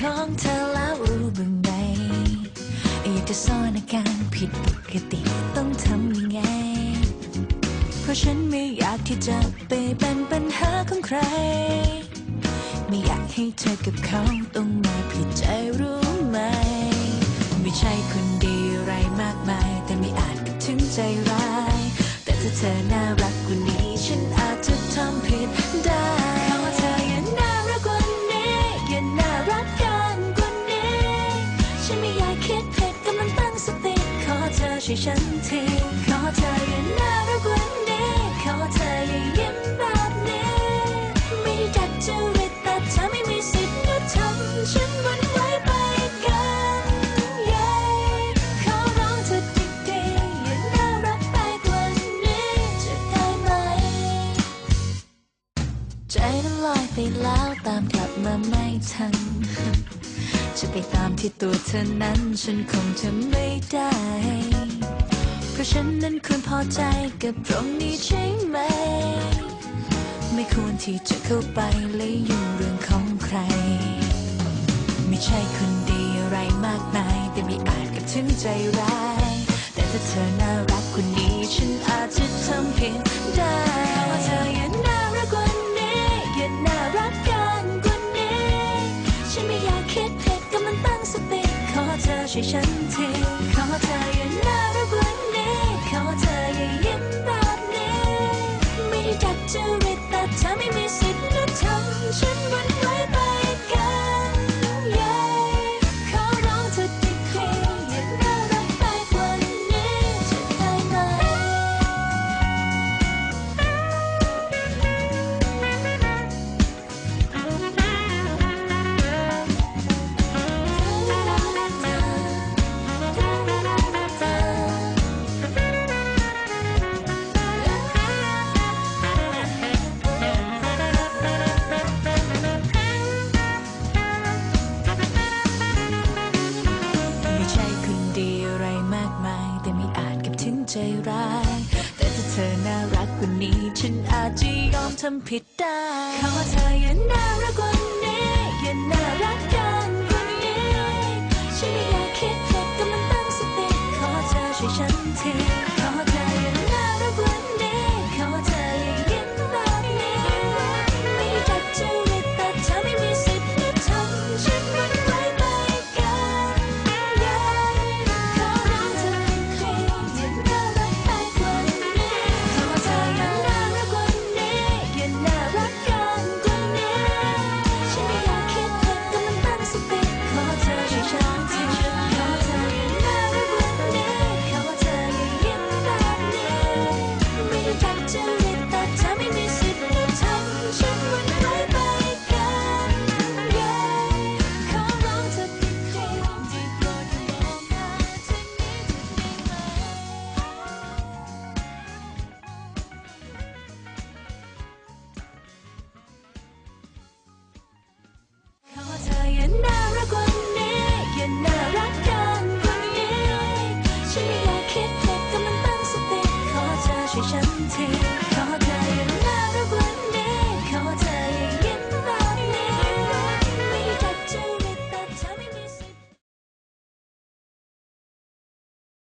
ของเธอแล้วรู้บ้างไหมอยากจะซ่อนอาการผิดปกติต้องทำยังไง เพราะฉันไม่อยากที่จะไปเป็นปัญหาของใคร ไม่อยากให้เธอกับเขาต้องมาผิดใจรู้ไหม ไม่ใช่คนดีอะไรมากมาย แต่ไม่อาจถึงใจร้าย แต่ถ้าเธอน่ารักกว่า ดผิดกำลังตั้งสติ ขอเธอช่วยฉันที ขอเธออย่าน่ารักวันนี้ ขอเธออย่ายิ้มบ้า นั้นลอยไปแล้วตามกลับมาไม่ทัน จะไปตามที่ตัวเธอนั้นฉันคงจะไม่ได้ เพราะฉันนั้นควรพอใจกับตรงนี้ใช่ไหม ไม่ควรที่จะเข้าไปและยุ่งเรื่องของใคร ไม่ใช่คนดีอะไรมากมาย แต่ไม่อาจกับถึงใจร้าย แต่ถ้าเธอน่ารักกว่านี้ฉันอาจจะทำผิด อเธ ร้าย แต่ถ้าเธอน่ารักกว่านี้ ฉันอาจจะยอมทำผิดได้ขอเธออย่าน่ารักกว่านี้อย่าน่ารักกัน